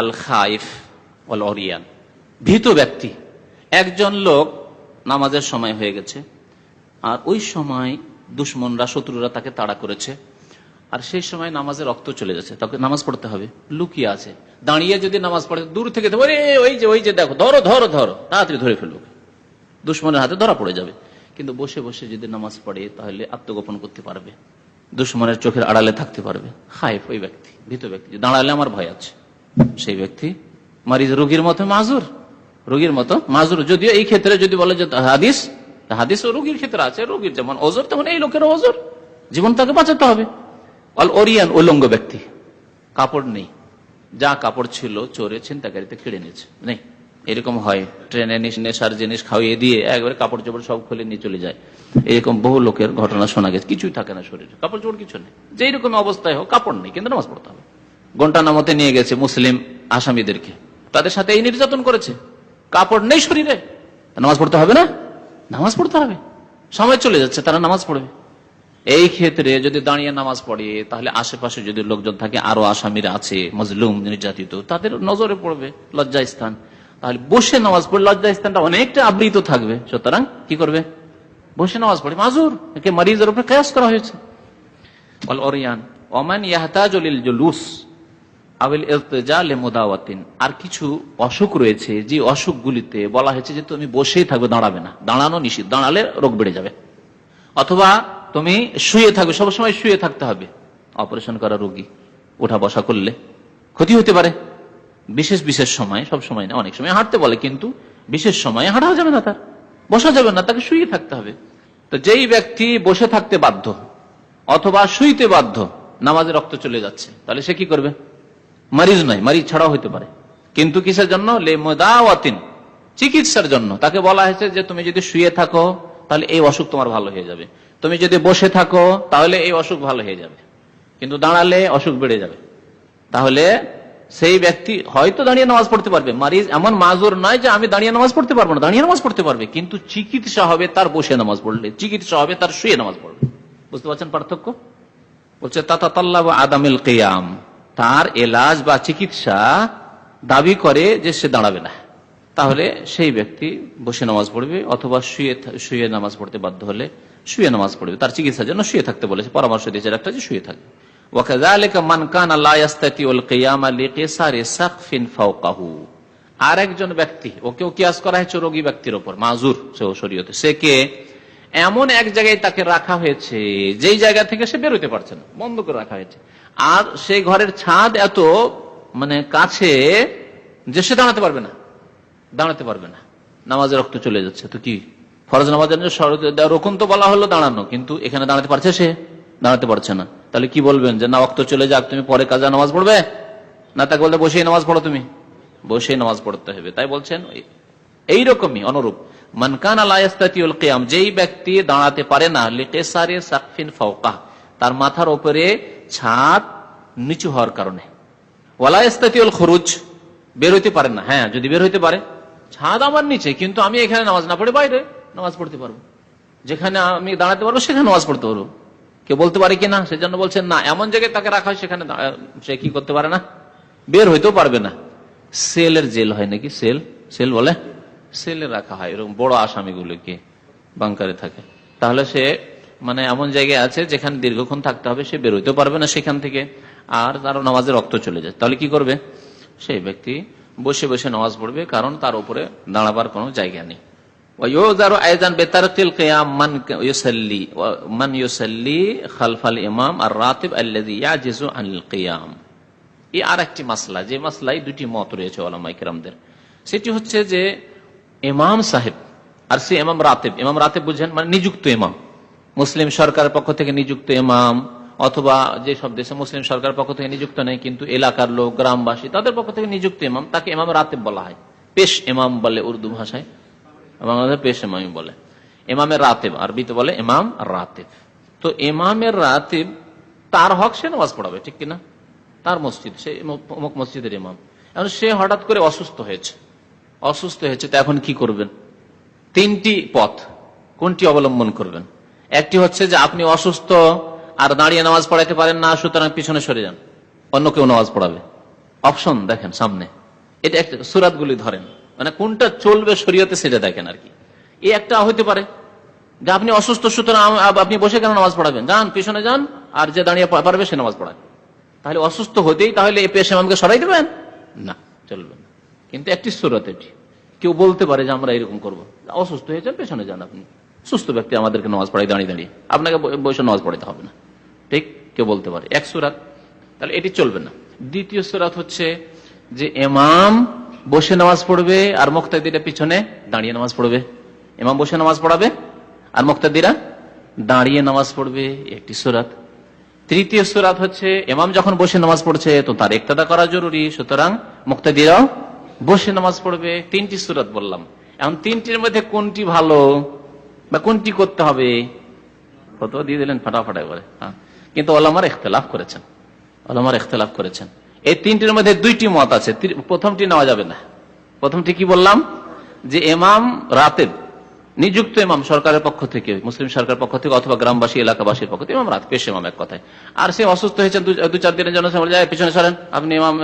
আল খাইফ all Orion ভীত ব্যক্তি। একজন লোক নামাজের সময় হয়ে গেছে, আর ওই সময় দুশ্মনরা, শত্রুরা তাকে তাড়া করেছে, আর সেই সময় নামাজে রক্ত চলে যাচ্ছে। তাকে নামাজ পড়তে হবে, লুকিয়ে আছে। দাঁড়িয়ে যদি নামাজ পড়ে, দূর থেকে ওই যে ওই যে, দেখো, ধরো ধরো ধরো, তাড়াতাড়ি ধরে ফেলুক দুশ্মনের হাতে ধরা পড়ে যাবে। কিন্তু বসে বসে যদি নামাজ পড়ে, তাহলে আত্মগোপন করতে পারবে। দুশ্মনের চোখের আড়ালে থাকতে পারবে। খাইফ ওই ব্যক্তি, ভীত ব্যক্তি। দাঁড়ালে আমার ভয় আছে। সেই ব্যক্তি মারিজ রোগীর মতো মাজুর। রোগীর মতো মাজুর। যদিও এই ক্ষেত্রে যদি বলে যে হাদিস হাদিস ও রোগীর ক্ষেত্রে আছে। রোগীর যেমন ওজোর, তেমন এই লোকের ওজোর। জীবন তাকে বাঁচাতে হবে। অল ওরিয়ান উলঙ্গ ব্যক্তি। কাপড় নেই। যা কাপড় ছিল, চোরে ছিনতাকারিতে কেড়ে নিয়েছে। নেই। এরকম হয়। ট্রেনে নেশার জিনিস খাওয়িয়ে দিয়ে একবারে কাপড় চোপড় সব খুলে নিয়ে চলে যায়। এরকম বহু লোকের ঘটনা শোনা গেছে। কিছুই থাকে না শরীরে। কাপড় চোপড় কিছু নেই। যে এরকম অবস্থায় হোক, কাপড় নেই, কিন্তু নামাজ পড়তে হবে। ঘণ্টা নামতে নিয়ে গেছে মুসলিম আসামিদেরকে। তাদের সাথে এই নির্যাতন করেছে। কাপড় নেই শরীরে। নামাজ পড়তে হবে না? নামাজ পড়তে হবে। সময় চলে যাচ্ছে, তারা নামাজ পড়বে। এই ক্ষেত্রে যদি দাঁড়িয়ে নামাজ পড়ে, তাহলে আশেপাশে যদি লোকজন থাকে, আরও আসামিরা আছে, মজলুম, নির্যাতিত, তাদের নজরে পড়বে লজ্জা স্থান তাহলে বসে নামাজ পড়লে লজ্জা স্থানটা অনেকটা আবৃত থাকবে। সুতরাং কি করবে? বসে নামাজ পড়ে। মাজুর। একে মারিজের উপরে কেয়াস করা হয়েছে। বল অরিয়ান ওমান ইয়াহতাজলিল জুলুস। আর কিছু অসুখ রয়েছে। যে অসুখগুলিতে বলা হয়েছে যে তুমি বসেই থাকবে, দাঁড়াবে না। দাঁড়ানো নিষিদ্ধ। দাঁড়ালে রোগ বেড়ে যাবে। অথবা তুমি শুয়ে থাকবে। সবসময় শুয়ে থাকতে হবে। অপারেশন করা রোগী। ওঠা বসা করলে ক্ষতি হতে পারে। বিশেষ বিশেষ সময়, সব সময় না, অনেক সময় হাঁটতে বলে, কিন্তু বিশেষ সময়ে হাঁটা যাবে না তার। বসা যাবে না, তাকে শুয়ে থাকতে হবে। তো যেই ব্যক্তি বসে থাকতে বাধ্য, অথবা শুইতে বাধ্য, নামাজে রক্ত চলে যাচ্ছে, তাহলে সে কি করবে? মারিজ নয়, মারিজ ছাড়াও হইতে পারে। কিন্তু কিসের জন্য? লে মোদাওয়াতিন, চিকিৎসার জন্য। তাকে বলা হয়েছে যে, তুমি যদি শুয়ে থাকো, তাহলে এই অসুখ তোমার ভালো হয়ে যাবে। তুমি যদি বসে থাকো, তাহলে এই অসুখ ভালো হয়ে যাবে। কিন্তু দাঁড়ালে অসুখ বেড়ে যাবে। তাহলে সেই ব্যক্তি হয়তো দাঁড়িয়ে নামাজ পড়তে পারবে। মারিজ এমন মাজুর নয় যে আমি দাঁড়িয়ে নামাজ পড়তে পারব না। দাঁড়িয়ে নামাজ পড়তে পারবে। কিন্তু চিকিৎসা হবে তার বসে নামাজ পড়লে। চিকিৎসা হবে তার শুয়ে নামাজ পড়লে। বুঝতে পারছেন পার্থক্য? বলছে তাতাতাল্লাহ আদামিল কেয়াম। তার এলাজ বা চিকিৎসা দাবি করে যে সে দাঁড়াবে না। তাহলে সেই ব্যক্তি বসে নামাজ পড়বে অথবা শুয়ে শুয়ে নামাজ পড়তে বাধ্য হলে শুয়ে নামাজ পড়বে। তার চিকিৎসার জন্য শুয়ে থাকতে বলেছে। পরামর্শ দিয়েছে একটা যে শুয়ে থাকবে। আর একজন ব্যক্তি ওকেও কিয়াস করা হয়েছে রোগী ব্যক্তির ওপর, মাজুর শরীয়তে। সে কে? এমন এক জায়গায় তাকে রাখা হয়েছে, যেই জায়গা থেকে সে বেরোতে পারছে না, বন্ধ করে রাখা হয়েছে। আর সে ঘরের ছাদ এত মানে কাছে, যে সে দাঁড়াতে পারবে না, দাঁড়াতে পারবে না। নামাজে রক্ত চলে যাচ্ছে, তো কি? ফরজ নামাজের রকম তো বলা হলো দাঁড়ানো, কিন্তু এখানে দাঁড়াতে পারছে সে, দাঁড়াতে পারছে না। তাহলে কি বলবেন? যে না রক্ত চলে যাক, তুমি পরে কাজা নামাজ পড়বে? না, তাকে বলতে বসেই নামাজ পড়ো তুমি। বসেই নামাজ পড়তে হবে। তাই বলছেন এই- এইরকমই, অনুরূপ। মানকান আলায়াস্তাতিউল কিয়াম, যেই ব্যক্তি দাঁড়াতে পারে না, লিকেসারে সাকফিন ফাওকা, তার মাথার উপরে ছাদ নিচু হওয়ার কারণে। ওয়ালায়াস্তাতিউল খরুজ, বের হইতে পারেন না। হ্যাঁ যদি বের হইতে পারে। ছাদ আমার নিচে, কিন্তু আমি এখানে নামাজ না পড়ে বাইরে নামাজ পড়তে পারব। যেখানে আমি দাঁড়াতে পারব, সেখানে নামাজ পড়তে পারব। কেউ বলতে পারে কিনা? সেজন্য বলছেন না, এমন জায়গায় তাকে রাখা হয়, সেখানে সে কি করতে পারে না? বের হইতেও পারবে না। সেলের জেল হয় নাকি? সেল? সেল বলে? সেলে রাখা হয়, এরকম বড় আসামিগুলোকে বাংকারে থাকে। তাহলে সে মানে এমন জায়গায় আছে যেখানে দীর্ঘক্ষণ থাকতে হবে, সে বেরোতেও পারবে না সেখান থেকে, আর তার নামাজে রক্ত চলে যায়। তাহলে কি করবে? সেই ব্যক্তি বসে বসে নামাজ পড়বে, কারণ তার উপরে দাঁড়াবার কোনো জায়গা নেই। আর একটি মাসলা, যে মাসলাই দুটি মত রয়েছে ওলামাই কেরামদের। সেটি হচ্ছে যে ইমাম সাহেব আর সে ইমাম রাতেব। ইমাম রাতেব বুঝেন মানে নিযুক্ত ইমাম। মুসলিম সরকারের পক্ষ থেকে নিযুক্ত ইমাম অথবা যে সব দেশে মুসলিম সরকার পক্ষ থেকে নিযুক্ত নেই, কিন্তু এলাকার লোক, গ্রামবাসী, তাদের পক্ষ থেকে নিযুক্ত ইমাম, তাকে ইমাম রাতেব বলা হয়। পেশ ইমাম বলে উর্দু ভাষায়। বাংলাদেশে পেশ ইমামি বলে। ইমামের রাতেব, আরবিতে বলে ইমাম রাতেব। তো ইমামের রাতেব, তার হক সে নামাজ পড়াবে, ঠিক কিনা? তার মসজিদ, সে অমুক মসজিদের ইমাম। এখন সে হঠাৎ করে অসুস্থ হয়েছে। অসুস্থ হয়েছে, তো এখন কি করবেন? তিনটি পথ কোনটি অবলম্বন করবেন? একটি হচ্ছে যে আপনি অসুস্থ আর দাঁড়িয়ে নামাজ পড়াইতে পারেন না, সুতরাং পিছনে সরে যান। অন্য কেউ নামাজ পড়াবে। অপশন দেখেন সামনে। এটা একটা সুরাতগুলি ধরেন। মানে কোনটা চলবে শরীয়তে সেটা দেখেন আর কি। এই একটা হইতে পারে। যে আপনি অসুস্থ, সুতরাং আপনি বসে কেন নামাজ পড়াবেন? যান, পিছনে যান, আর যে দাঁড়িয়ে পারবে সে নামাজ পড়াবে তাহলে অসুস্থ হতেই তাহলে এই পেশ আমাকে সরাই দেবেন? না, চলবে না। কিন্তু একটি সুরত এটি। কেউ বলতে পারে যে আমরা এরকম করব। অসুস্থ হয়েছেন পেছনে যান আপনি। সুস্থ ব্যক্তি আমাদেরকে নামাজ পড়াই দাঁড়িয়ে দাঁড়িয়ে। আপনাকে বসে নামাজ পড়াইতে হবে না। ঠিক, কেউ বলতে পারে। এক সুরাত। তাহলে এটি চলবে না। দ্বিতীয় সুরাত হচ্ছে যে এমাম বসে নামাজ পড়বে আর মুক্তাদিরা পিছনে দাঁড়িয়ে নামাজ পড়বে। এমাম বসে নামাজ পড়াবে আর মুক্তাদিরা দাঁড়িয়ে নামাজ পড়বে একটি সুরাত। তৃতীয় সুরাত হচ্ছে এমাম যখন বসে নামাজ পড়ছে তো তার একতাদা করা জরুরি, সুতরাং মুক্তাদিরাও বসে নামাজ পড়বে। তিনটি সুরাত বললাম। এখন তিনটির মধ্যে কোনটি ভালো বা কোনটি করতে হবে? কত দিয়ে দিলেন ফাটাফাটা করে। হ্যাঁ। কিন্তু ওলামার ইখতলাফ করেছেন। ওলামার ইখতলাফ করেছেন। এই তিনটির মধ্যে দুইটি মত আছে। প্রথমটি নেওয়া যাবে না। প্রথমটি কি বললাম? যে এমাম রাতেব নিযুক্ত ইমাম সরকারের পক্ষ থেকে, মুসলিম সরকারের পক্ষ থেকে অথবা গ্রামবাসী, এলাকাবাসীর পক্ষ থেকে ইমাম রাত পেশ ইমাম এক কথায়। আর সে অসুস্থ হয়েছেন দু- চার দিনের জন্য যায় পিছনে সরেন। আপনি ইমাম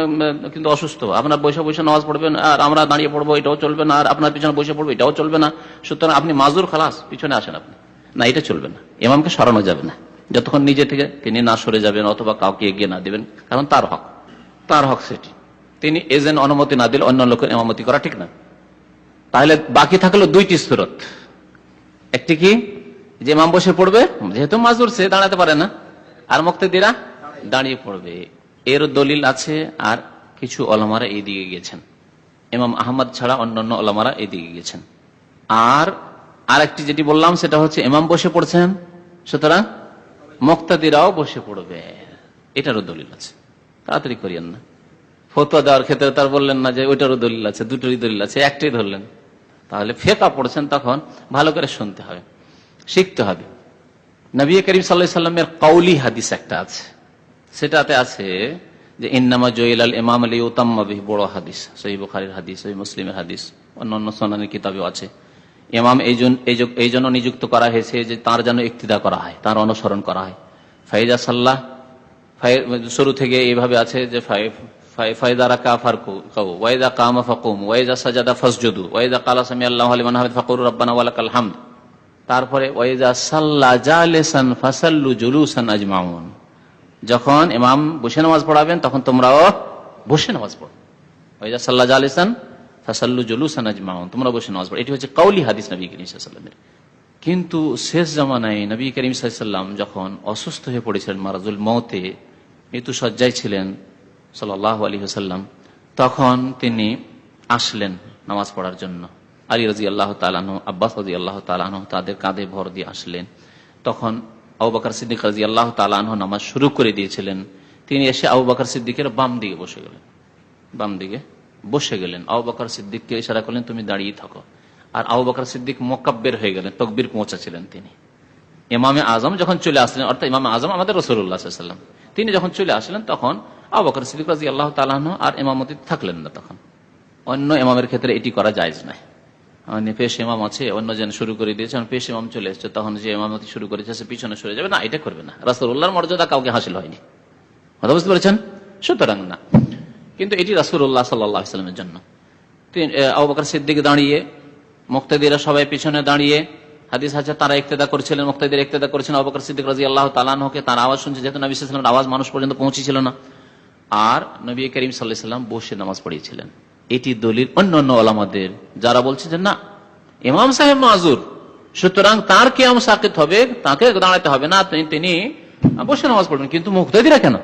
কিন্তু অসুস্থ। আপনার বসে বসে নামাজ পড়বেন, আর আমরা দাঁড়িয়ে পড়ব, এটাও চলবে না। আর আপনার পিছনে বসে পড়ব, এটাও চলবে না। সুতরাং আপনি মাজুর, খালাস, পিছনে আসেন আপনি। না, এটা চলবে না। ইমামকে সরানো যাবে না। যতক্ষণ নিজে থেকে তিনি না সরে যাবেন, অথবা কাউকে এগিয়ে না দেবেন, কারণ তার হক। তার হক সেটি। তিনি এজেন্ট অনুমতি না দিলে অন্য লোকের ইমামতি করা ঠিক না। তাহলে বাকি থাকল দুইটি সুরত। একটি কি? যে ইমাম বসে পড়বে, যেহেতু মাজুর, সে দাঁড়াতে পারে না। আর মুক্তাদিরা দাঁড়িয়ে পড়বে। এর দলিল আছে আর কিছু অলমারা এই দিকে গেছেন ইমাম আহমদ ছাড়া অন্যান্য অলমারা এই দিকে গেছেন আর আরেকটি যেটি বললাম, সেটা হচ্ছে ইমাম বসে পড়ছেন, সুতরাং মুক্তাদিরাও বসে পড়বে। এটারও দলিল আছে। তাড়াতাড়ি করিয়েন না। ফতোয়া দেওয়ার ক্ষেত্রে তার বললেন না যে ওইটারও দলিল আছে, দুটোরই দলিল আছে, একটাই ধরলেন। তাহলে ফেকা পড়ছেন তখন ভালো করে শুনতে হবে, শিখতে হবে। নবী করিম সাল্লা সাল্লামের কৌলি হাদিস একটা আছে। সেটাতে আছে যে, ইন্নামা জয়িল আল ইমাম আলী উতাম্মাবি বড় হাদিস সহি বুখারির হাদিস সহি মুসলিমের হাদিস, অন্যান্য সোনানি কিতাবেও আছে। ইমাম এই জন- এই জন্য নিযুক্ত করা হয়েছে যে, তার যেন ইক্তিদা করা হয়, তার অনুসরণ করা হয়। ফাইজা সাল্লাহ শুরু থেকে এইভাবে আছে যে ওয়াইদা সাজাদা কালা আল্লাহ ফাকুর তারপরে সাল্লা যখন ইমাম বসে নামাজ পড়াবেন, তখন তোমরাও বসে নামাজ পড়ো। ওয়াইদা সাল্লা জালেসান আজমাউন তোমরা বসে নামাজ পড়ো। এটি হচ্ছে কাউলি হাদিস নবী কিন্তু শেষ জামানায় নবী করিম সাল্লাম যখন অসুস্থ হয়ে পড়েছিলেন মারাজুল মৌতে মৃত্যু সজ্জায় ছিলেন সাল্লাহ আলী হাসাল্লাম তখন তিনি আসলেন নামাজ পড়ার জন্য। আলী রাজি আল্লাহ তালানহ আব্বাস রাজি আল্লাহ তালানহ তাদের কাঁধে ভর দিয়ে আসলেন। তখন আবু বাকর সিদ্দিক রাজি আল্লাহ তালানহ নামাজ শুরু করে দিয়েছিলেন। তিনি এসে আবু বাকর সিদ্দিকের বাম দিকে বসে গেলেন। বাম দিকে বসে গেলেন। আবু বকর সিদ্দিককে ইশারা করলেন, তুমি দাঁড়িয়ে থাকো। আর আবু বকর সিদ্দিক মোকাব্বের হয়ে গেলেন, তকবির পৌঁছাছিলেন তিনি। ইমামে আজম যখন চলে আসলেন, অর্থাৎ ইমামে আজম আমাদের রসুল্লাহ সাল্লাম তিনি যখন চলে আসলেন, তখন আবু বকর সিদ্দিক রাজি আল্লাহ তালাহ আর এমামতি থাকলেন না তখন। অন্য এমামের ক্ষেত্রে এটি করা যায় নাই মানে পেশ ইমাম আছে, অন্য জন শুরু করে দিয়েছে পেশ ইমাম চলে এসছে, তখন যে ইমামতি শুরু করেছে, সে পিছনে সরে যাবে। না, এটা করবে না। রাসুল্লাহর মর্যাদা কাউকে হাসিল হয়নি। কথা বুঝতে পেরেছেন? সুতরাং না। কিন্তু এটি রাসুল্লাহ সাল্লামের জন্য। আবু বকর সিদ্দিক দাঁড়িয়ে, মুক্তাদিরা সবাই পিছনে দাঁড়িয়ে হাদিস আছে, তারা ইক্তেদা করেছিলেন, মুক্তাদির ইক্তেদা করছিলেন আবু বকর সিদ্দিক রাজি আল্লাহ তালানহকে তার আওয়াজ শুনছে, যেহেতু নবী সাল্লামের আওয়াজ মানুষ পর্যন্ত পৌঁছেছিল না। আর নবী করিম সাল্লাহ সাল্লাম বসে নামাজ পড়িয়েছিলেন। এটি দলিল অন্য অন্য আলামাদের যারা বলছে যে না, ইমাম সাহেব মাজুর, সুতরাং তার কেয়াম সাকিত হবে, তাকে দাঁড়াতে হবে না, তিনি- বসে নামাজ পড়বেন। কিন্তু মুক্তাদিরা কেন?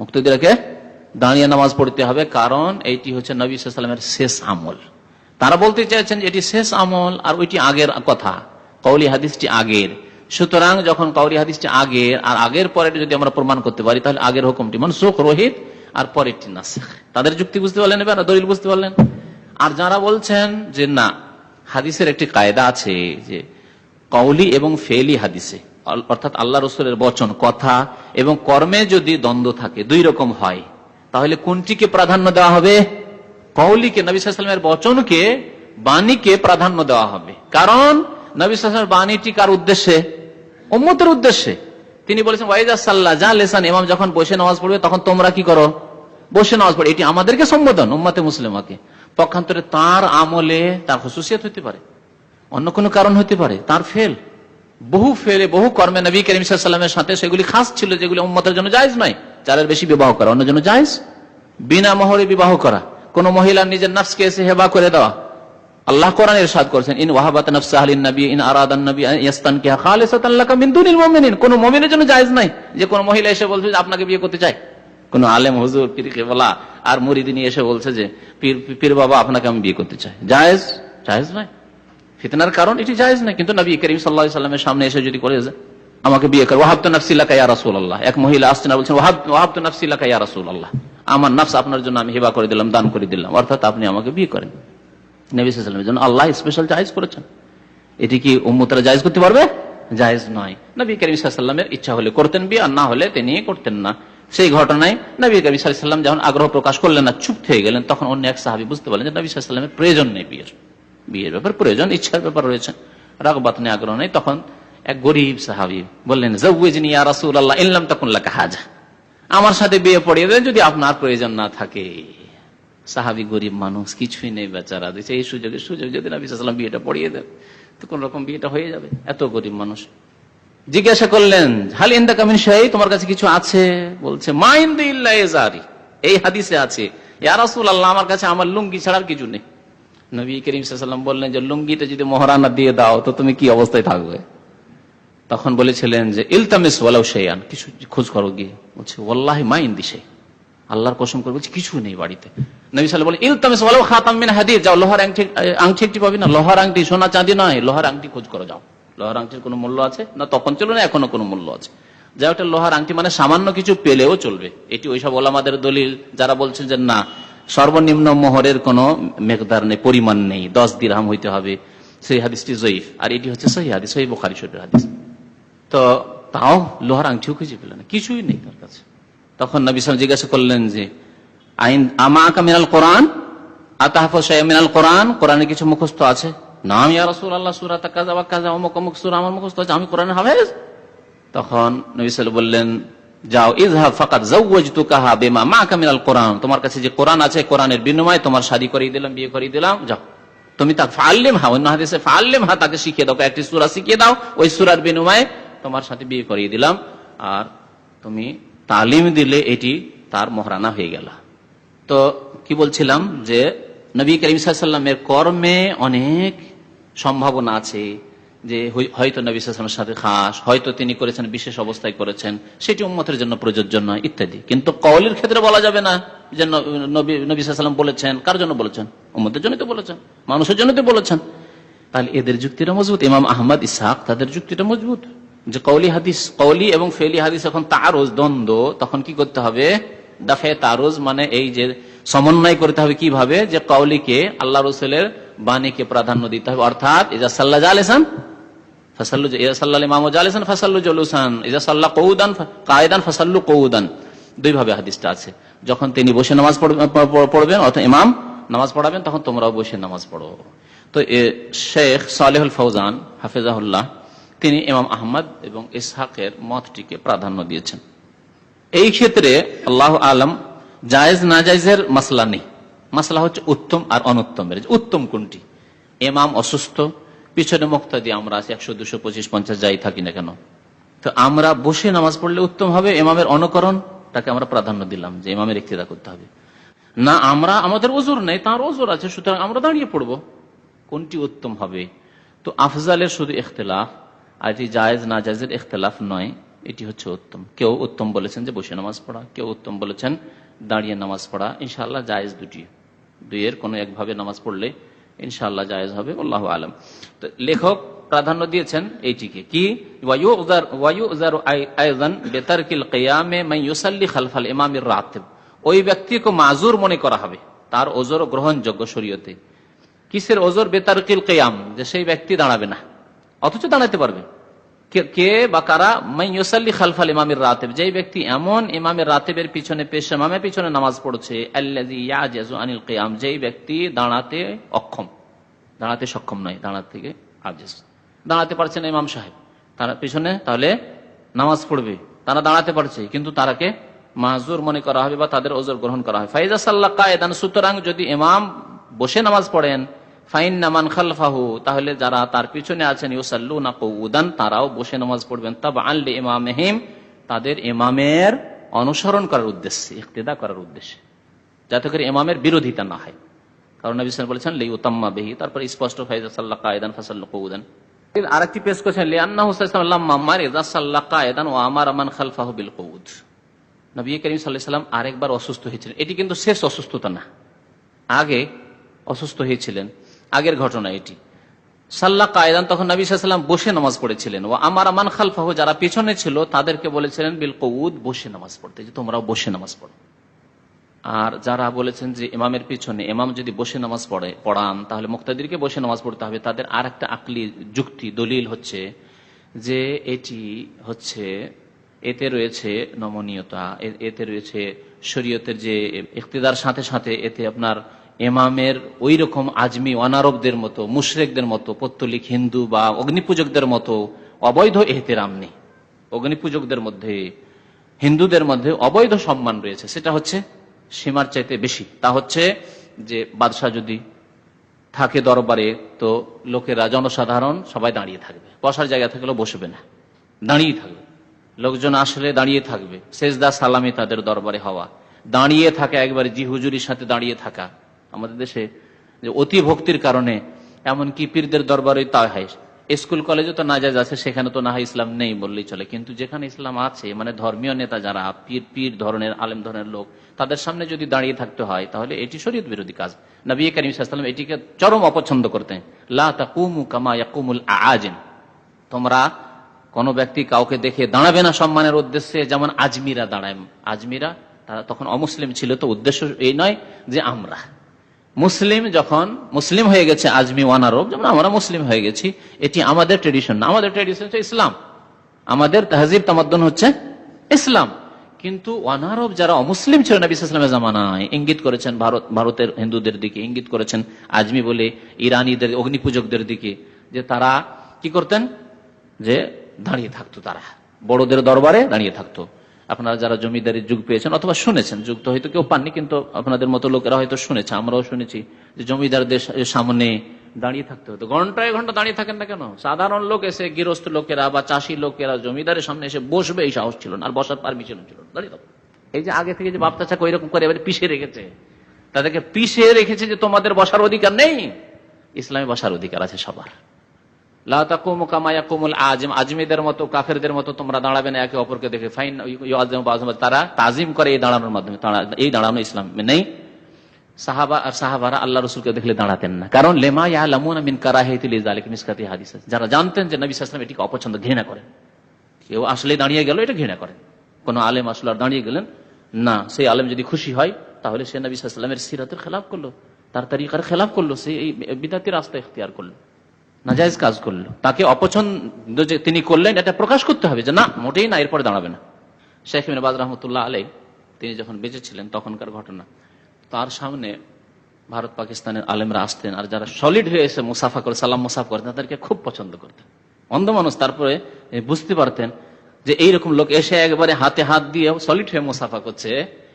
মুক্তাদিরাকে দাঁড়িয়ে নামাজ পড়তে হবে, কারণ এইটি হচ্ছে নবী সাল্লামের শেষ আমল। তারা বলতে চাইছেন এটি শেষ আমল, আর ওইটি আগের কথা। কৌলি হাদিসটি আগের। সুতরাং যখন কৌলি হাদিসটি আগের, আর আগের পরের যদি আমরা প্রমাণ করতে পারি, তাহলে আগের হুকুমটি মনসুখ, রোহিত, আর পরেরটি নাসিখ। তাদের যুক্তি বুঝতে পারলেন এবার দলিল বুঝতে পারলেন? আর যারা বলছেন যে না, হাদিসের একটি কায়দা আছে যে কৌলি এবং ফেলি হাদিসে অর্থাৎ আল্লাহ রসুলের বচন, কথা এবং কর্মে যদি দ্বন্দ্ব থাকে, দুই রকম হয়, তাহলে কোনটিকে প্রাধান্য দেওয়া হবে? কৌলিকে নবী সাল্লামের বচনকে, বাণীকে প্রাধান্য দেওয়া হবে। কারণ নবী বাণীটি কার উদ্দেশ্যে? উম্মতের উদ্দেশ্যে। তিনি বলেছেন, ওয়াইজা সাল্লাহ যা লেসান, ইমাম যখন বসে নামাজ পড়বে, তখন তোমরা কি করো? বসে নামাজ পড়ে। এটি আমাদেরকে সম্বোধন, উম্মাতে মুসলিমাকে। পক্ষান্তরে তার আমলে তার হসুসিয়ত হতে পারে। অন্য কোনো কারণ হতে পারে। তার ফেল। বহু ফেলে, বহু কর্মে নবী করিম সাল্লামের সাথে সেগুলি খাস ছিল, যেগুলি উম্মতের জন্য জায়জ নয়। চারের বেশি বিবাহ করা অন্য জন্য জায়জ। বিনা মহরে বিবাহ করা। কোন মহিলা নিজের নাফসকে এসে হেবা করে দেওয়া। আল্লাহ কোরআন ইরশাদ করেছেন, ইন ওয়াহাবাত নাফসা আলিন নবী ইন আরাদান নবী ইয়াস্তান কিহা খালিসাতান লাকা মিন দুনিল মুমিনিন। কোন মুমিনের জন্য জায়েজ নাই যে কোন মহিলা এসে বলছে যে আপনাকে বিয়ে করতে চাই। কোন আলেম, হুজুর, পীর, কেবলা আর মুরিদিনী এসে বলছে যে, পীর পীর বাবা, আপনাকে আমি বিয়ে করতে চাই। জায়েজ? জায়েজ নাই ফিতনার কারণ এটি জায়েজ নাই কিন্তু নবী করিম সাল্লাল্লাহু আলাইহি সাল্লামের সামনে এসে যদি করে যে আমাকে বিয়ে কর। ওয়াহাব তো নাফসিলাকা ইয়া রাসূলুল্লাহ। এক মহিলা আসছেন আর বলছেন, ওয়াহাব ওয়াহাব তো নাফসিলাকা ইয়া রাসূলুল্লাহ। আমার নফস আপনার জন্য আমি হিবা করে দিলাম, দান করে দিলাম। অর্থাৎ আপনি আমাকে বিয়ে করেন। নবী সাল্লামের জন্য আল্লাহ স্পেশাল জায়েজ করেছেন। এটি কি উম্মতরা জায়েজ করতে পারবে? জায়েজ নয়। নবী করিম সাল্লামের ইচ্ছা হলে করতেন বিয়ে আর না হলে তিনি করতেন না। সেই ঘটনায় নবী করিম সাল্লাম যখন আগ্রহ প্রকাশ করলেন না চুপ থেকে গেলেন, তখন অন্য এক সাহাবি বুঝতে পারলেন যে নবী সাল্লামের প্রয়োজন নেই বিয়ের। বিয়ের ব্যাপার প্রয়োজন, ইচ্ছার ব্যাপার রয়েছে। রাগবাত নেই আগ্রহ নেই, তখন এক গরিব সাহাবি বললেন জউজিনী ইয়া রাসূল আল্লাহ ইল্লাম তখন লাকা হাজা। আমার সাথে বিয়ে পড়িয়ে দেন যদি আপনার প্রয়োজন না থাকে। সাহাবি গরিব মানুষ, কিছুই নেই বেচারা। দিচ্ছে এই সুযোগে, সুযোগ যদি নবী সাল্লাম বিয়েটা পড়িয়ে দেন, তো কোন রকম বিয়েটা হয়ে যাবে। এত গরিব মানুষ। জিজ্ঞাসা করলেন, হাল ইন্দা কামিন শাহী তোমার কাছে কিছু আছে? বলছে মা ইন্দা ইল্লা এই হাদিসে আছে, ইয়া রাসূল আল্লাহ আমার কাছে আমার লুঙ্গি ছাড়ার কিছু নেই। নবী করিম সাল্লাম বললেন যে, লুঙ্গিটা যদি মহারানা দিয়ে দাও, তো তুমি কি অবস্থায় থাকবে? তখন বলেছিলেন যে, ইলতামিস ওয়ালাউ শেয়ান কিছু খোঁজ করো গিয়ে। বলছে ওল্লাহি মা ইন্দি সে আল্লাহর কসম করে বলছে কিছু নেই বাড়িতে। বলে যাও, লোহার আংটি একটি না, লোহার আংটি, সোনা চাঁদি লোহার আংটি খোঁজ করো, যাও। লোহার আংটির কোনো মূল্য আছে? না না এখনও কোনো মূল্য আছে। লোহার আংটি মানে সামান্য কিছু পেলেও চলবে। এটি দলিল, যারা বলছেন যে না, সর্বনিম্ন মোহরের কোনো মেকদার নেই, পরিমাণ নেই, দশ দিরহাম হইতে হবে। সেই হাদিসটি জয়ীফ। আর এটি হচ্ছে সহি হাদিস, সহি বোখারি শরীফের হাদিস। তো তাও লোহার আংটিও খুঁজে পেল না, কিছুই নেই তার কাছে। তখন নবী সাল জিজ্ঞাসা করলেন যে, আইন আমা মিনাল কোরআন? আতাহফ মিনাল কোরআন? কোরআনে কিছু মুখস্থ আছে? নাম, ইয়া রসুল আল্লাহ অমুক অমুক আমার আছে, আমি কোরআনে হাফেজ। তখন নবী সাল বললেন, যাও ইজহা কাহা বিমা মা কোরআন। তোমার কাছে যে কোরআন আছে, কোরআনের বিনিময়ে তোমার শাদী করিয়ে দিলাম, বিয়ে করিয়ে দিলাম, যাও। তুমি তাকে ফাল্লিম হা তাকে শিখিয়ে দাও একটি সুরা শিখিয়ে দাও, ওই সুরার বিনিময়ে তোমার সাথে বিয়ে করিয়ে দিলাম। আর তুমি তালিম দিলে এটি তার মহারানা হয়ে গেল। তো কি বলছিলাম যে নবী করিম কর্মে অনেক সম্ভাবনা আছে যে হয়তো নবী সাল্লামের সাথে খাস, হয়তো তিনি করেছেন বিশেষ অবস্থায় করেছেন, সেটি উম্মতের জন্য প্রযোজ্য নয়, ইত্যাদি। কিন্তু কওলির ক্ষেত্রে বলা যাবে না যে নবী নবী সাল্লাম বলেছেন, কার জন্য বলেছেন? উম্মতের জন্য তো বলেছেন, মানুষের জন্য তো বলেছেন। তাহলে এদের যুক্তিটা মজবুত, ইমাম আহমদ ইসাক তাদের যুক্তিটা মজবুত। যে কৌলি হাদিস কৌলি এবং ফেলি হাদিস এখন তারোজ, দ্বন্দ্ব, তখন কি করতে হবে? দাফে তারোজ মানে এই যে সমন্বয় করতে হবে কীভাবে? যে কৌলিকে আল্লাহ রসুলের বাণীকে প্রাধান্য দিতে হবে। অর্থাৎ, ইজা সাল্লাহ আলেসান ফাসাল্লু ইজা সাল্লাহ ইমাম আলেসান ফাসাল্লু জলুসান, ইজা সাল্লাহ কৌদান কায়দান, ফাসাল্লু কৌদান দুই ভাবে হাদিসটা আছে। যখন তিনি বসে নামাজ পড়- পড়- পড়বেন, অর্থাৎ ইমাম নামাজ পড়াবেন, তখন তোমরাও বসে নামাজ পড়ো। তো শেখ সালেহুল ফৌজান, হাফিজাহুল্লাহ তিনি ইমাম আহমদ এবং ইসহাকের মতটিকে প্রাধান্য দিয়েছেন। এই ক্ষেত্রে আল্লাহ আলম জায়েজ না জায়েজের মাসলা নেই। মাসলা হচ্ছে উত্তম আর অনুত্তমের। উত্তম কোনটি? এমাম অসুস্থ, পিছনে মুক্তা দিয়ে আমরা আছি, একশো দুশো পঁচিশ পঞ্চাশ যাই থাকি না কেন? তো আমরা বসে নামাজ পড়লে উত্তম হবে এমামের অনুকরণ, তাকে আমরা প্রাধান্য দিলাম যে ইমামের ইক্তিদা করতে হবে। না, আমরা, আমাদের ওজোর নেই, তার ওজোর আছে, সুতরাং আমরা দাঁড়িয়ে পড়ব। কোনটি উত্তম হবে? তো আফজালের শুধু ইখতলাফ আর এটি জায়েজ না জায়েজের ইখতলাফ নয়, এটি হচ্ছে উত্তম। কেউ উত্তম বলেছেন যে বসে নামাজ পড়া, কেউ উত্তম বলেছেন দাঁড়িয়ে নামাজ পড়া, ইনশাআল্লাহ জায়েজ দুটি। দুইয়ের কোনো একভাবে নামাজ পড়লে ইনশাআল্লাহ জায়েজ হবে, আল্লাহ আলম। তো লেখক প্রাধান্য দিয়েছেন এইটিকে। কি? খালফাল ইমামির রাতিব। ওই ব্যক্তিকে মাজুর মনে করা হবে, তার ওজর গ্রহণযোগ্য শরীয়তে। কিসের ওজোর? বেতারকিল কেয়াম, যে সেই ব্যক্তি দাঁড়াবে না। অথচ দাঁড়াতে পারবে। কে- বা কারা? মাইসাল্লি খালফাল ইমামের রাতেব। যেই ব্যক্তি এমন ইমামের রাতেবের পিছনে পেশ, ইমামের পিছনে নামাজ পড়ছে আনিল কিয়াম, যেই ব্যক্তি দাঁড়াতে অক্ষম, দাঁড়াতে সক্ষম নয়, দাঁড়াতে থেকে আজেজ। দাঁড়াতে পারছে না ইমাম সাহেব। তারা পিছনে তাহলে নামাজ পড়বে। তারা দাঁড়াতে পারছে, কিন্তু তারাকে মাজুর মনে করা হবে বা তাদের ওজোর গ্রহণ করা হবে। ফাইজা সাল্লাহ কায়দান, সুতরাং যদি ইমাম বসে নামাজ পড়েন ফাইন নামান খালফাহু, তাহলে যারা তার পিছনে আছেন ইউসাল্লু না কৌদান তারাও বসে নামাজ পড়বেন। তব আনলে ইমাম তাদের ইমামের অনুসরণ করার উদ্দেশ্যে, ইকতেদা করার উদ্দেশ্যে। যাতে করে ইমামের বিরোধিতা না হয়। কারণ নবী বলেছেন লি উতাম্মা বিহি, তারপর স্পষ্ট ফাইজা সাল্লাহ কায়দান ফাসাল্লু কৌদান আরেকটি পেশ করেছেন লিয়ান্না হুসাইসাল্লাম মাম্মার ইজা সাল্লাহ কায়দান ও আমার আমান খালফাহু বিল কৌদ নবী করিম সাল্লাহ আরেকবার অসুস্থ হয়েছিলেন। এটি কিন্তু শেষ অসুস্থতা না। আগে অসুস্থ হয়েছিলেন। আগের ঘটনা এটি। সাল্লা কায়দান, তখন নবী সাল্লাম বসে নামাজ পড়েছিলেন। ও আমার আমান খালফাহ, যারা পিছনে ছিল, তাদেরকে বলেছিলেন, বিল কৌদ বসে নামাজ পড়তে। যে তোমরাও বসে নামাজ পড়ো। আর যারা বলেছেন যে ইমামের পিছনে ইমাম যদি বসে নামাজ পড়ে, পড়ান, তাহলে মুক্তাদিরকে বসে নামাজ পড়তে হবে। তাদের আর একটা আকলি যুক্তি, দলিল হচ্ছে যে এটি হচ্ছে, এতে রয়েছে নমনীয়তা এতে রয়েছে শরীয়তের যে ইকতিদার, সাথে সাথে এতে আপনার এমামের ওই রকম আজমি অনারবদের মতো, মুশরেকদের মতো, পত্তলিক হিন্দু বা অগ্নিপূজকদের মতো অবৈধ এহতেরাম নেই। অগ্নিপূজকদের মধ্যে, হিন্দুদের মধ্যে অবৈধ সম্মান রয়েছে। সেটা হচ্ছে সীমার চাইতে বেশি। তা হচ্ছে যে বাদশাহ যদি থাকে দরবারে, তো লোকেরা জনসাধারণ সবাই দাঁড়িয়ে থাকবে। বসার জায়গা থাকলেও বসবে না। দাঁড়িয়ে থাকবে। লোকজন আসলে দাঁড়িয়ে থাকবে। সেজদা সালামি তাদের দরবারে হওয়া। দাঁড়িয়ে থাকা, একবারে জি হুজুরির সাথে দাঁড়িয়ে থাকা। আমাদের দেশে যে অতি ভক্তির কারণে, এমনকি পীরদের দরবারে তা হয় স্কুল, কলেজে তো নাজাজ আছে, সেখানে তো না হয় ইসলাম নেই বললেই চলে। কিন্তু যেখানে ইসলাম আছে মানে ধর্মীয় নেতা যারা, পীর পীর ধরনের, আলেম ধরনের লোক, তাদের সামনে যদি দাঁড়িয়ে থাকতে হয়, তাহলে এটি শরীয়ত বিরোধী কাজ। নবী করিম সাল্লাম এটিকে চরম অপছন্দ করতেন। লা তাকুমু কামা আজেন তোমরা কোন ব্যক্তি কাউকে দেখে দাঁড়াবে না সম্মানের উদ্দেশ্যে, যেমন আজমিরা দাঁড়ায়। আজমিরা, তারা তখন অমুসলিম ছিল, তো উদ্দেশ্য এই নয় যে আমরা। মুসলিম যখন মুসলিম হয়ে গেছে আজমি ওয়ানারব যেমন আমরা মুসলিম হয়ে গেছি, এটি আমাদের ট্রেডিশন না, আমাদের ট্রেডিশন হচ্ছে ইসলাম। আমাদের তাহজিব তামাদ্দন হচ্ছে ইসলাম। কিন্তু ওয়ানারব যারা অমুসলিম ছিল নবী ইসলামের জামানায়, ইঙ্গিত করেছেন ভারত, ভারতের হিন্দুদের দিকে, ইঙ্গিত করেছেন আজমি বলে, ইরানিদের, অগ্নিপূজকদের দিকে, যে তারা কি করতেন? যে দাঁড়িয়ে থাকতো তারা। বড়দের দরবারে দাঁড়িয়ে থাকতো। আপনারা যারা জমিদারির যুগ পেয়েছেন অথবা শুনেছেন, যুগ তো হয়তো কেউ পাননি, কিন্তু আপনাদের মতো লোকেরা হয়তো শুনেছে, আমরাও শুনেছি যে জমিদারদের সামনে দাঁড়িয়ে থাকতে হতো। ঘন্টায় ঘণ্টা দাঁড়িয়ে থাকেন না কেন? সাধারণ লোক এসে, গৃহস্থ লোকেরা বা চাষি লোকেরা জমিদারের সামনে এসে বসবে, এই সাহস ছিল না, আর বসার পারমিশন ছিল না। দাঁড়িয়ে থাকো। এই যে আগে থেকে যে বাপ চাচা ওইরকম করে এবারে পিছিয়ে রেখেছে। তাদেরকে পিছিয়ে রেখেছে যে তোমাদের বসার অধিকার নেই। ইসলামে বসার অধিকার আছে সবার। আজমিদের মতো, কাফেরদের মতো তোমরা দাঁড়াবে না, একে অপরকে দেখে। ফাইন তারা তাজিম করে এই দাঁড়ানোর মাধ্যমে এই দাঁড়ানো ইসলাম নেই। সাহাবা আর আল্লাহ রসুলকে দেখলে দাঁড়াতেন না। কারণ লেমা যারা জানতেন যে নবী এটিকে অপছন্দ, ঘৃণা করেন। কেউ আসলে দাঁড়িয়ে গেল, এটা ঘৃণা করেন। কোন আলেম আসলে আর দাঁড়িয়ে গেলেন না। সেই আলেম যদি খুশি হয়, তাহলে সে নবী সাল্লামের সিরাতের খেলাফ করল। তার তারিকার খেলাফ করল, সে এই বিদাতি রাস্তা ইখতিয়ার করল। নাজায়জ কাজ করল। তাকে অপছন্দ যে তিনি করলেন, এটা প্রকাশ করতে হবে যে না, মোটেই না, এরপরে দাঁড়াবে না। শেখ মিনাবাজ রহমতুল্লাহ আলাই তিনি যখন বেঁচে ছিলেন, তখনকার ঘটনা। তার সামনে ভারত পাকিস্তানের আলেমরা আসতেন, আর যারা সলিড হয়ে এসে মুসাফা করে, সালাম মুসাফা করতেন তাদেরকে খুব পছন্দ করতেন। অন্ধ মানুষ তারপরে বুঝতে পারতেন যে এইরকম লোক এসে একবারে হাতে হাত দিয়ে সলিড হয়ে মুসাফা করছে,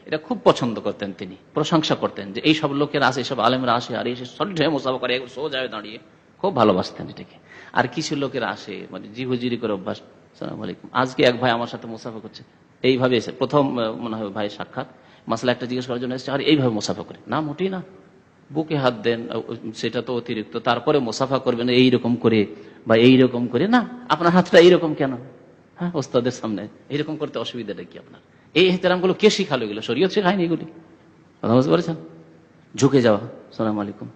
এটা খুব পছন্দ করতেন তিনি, প্রশংসা করতেন যে এইসব লোকের আসে এইসব আলেমরা আসে, আর এসে সলিড হয়ে মুসাফা করে সোজা হয়ে দাঁড়িয়ে খুব ভালোবাসতেন এটাকে। আর কিছু লোকের আসে মানে জিহুজিরি করে অভ্যাস, সালাম আলাইকুম। আজকে এক ভাই আমার সাথে মুসাফা করছে। এইভাবে এসে, প্রথম মনে হয় ভাই সাক্ষাৎ। মাসলা একটা জিজ্ঞেস করার জন্য এসেছে, আর, এইভাবে মুসাফা করে? না, মোটেই না। বুকে হাত দেন সেটা তো অতিরিক্ত। তারপরে মুসাফা করবেন, এইরকম করে বা এইরকম করে। না, আপনার হাতটা এইরকম কেন? হ্যাঁ ওস্তাদের সামনে। এইরকম করতে অসুবিধাটা কি আপনার? এই এহতেরামগুলো কে শিখালো এগুলো? শরীয়ত শেখায়নি এগুলি? কথা বুঝতে পারছেন ঝুঁকে যাওয়া। সালাম আলাইকুম।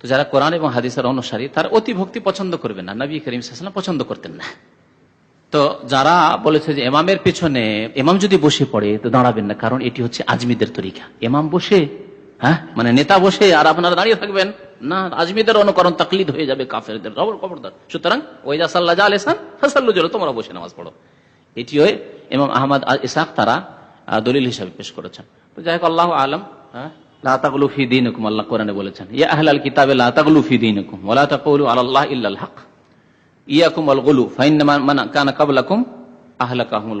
তো যারা কোরআন এবং হাদিসের অনুসারী, তার অতি ভক্তি পছন্দ করবে না। নবী করিম সাল্লাম পছন্দ করতেন না। তো যারা বলেছে যে এমামের পেছনে এমাম যদি বসে পড়ে, তো দাঁড়াবেন না, কারণ এটি হচ্ছে আজমিদের তরিকা। এমাম বসে হ্যাঁ? মানে নেতা বসে আর আপনারা দাঁড়িয়ে থাকবেন। না, আজমিদের অনুকরণ তাকলিদ হয়ে যাবে কাফেরদের, খবর খবরদার। সুতরাং ওইজা সাল্লাহ আলেসান হাসাল্লু জল, তোমরা বসে নামাজ পড়ো। এটি ওই এমাম আহমদ ইসাক তারা দলিল হিসাবে পেশ করেছেন। তো যাই হোক, আল্লাহ আলম হ্যাঁ? লাতাগুলু ফি দিনকুম, আল্লাহ কোরআনে বলেছেন। ইয়া আহলাল কিতাবে লাতাগুলু ফি দিনকুম ওয়ালা তাকুলু আলাল্লাহ ইল্লাল হক। ইয়াকুম আল গুলু ফাইন্নামা মান কানা কাবলাকুম আহলাকাহুমুল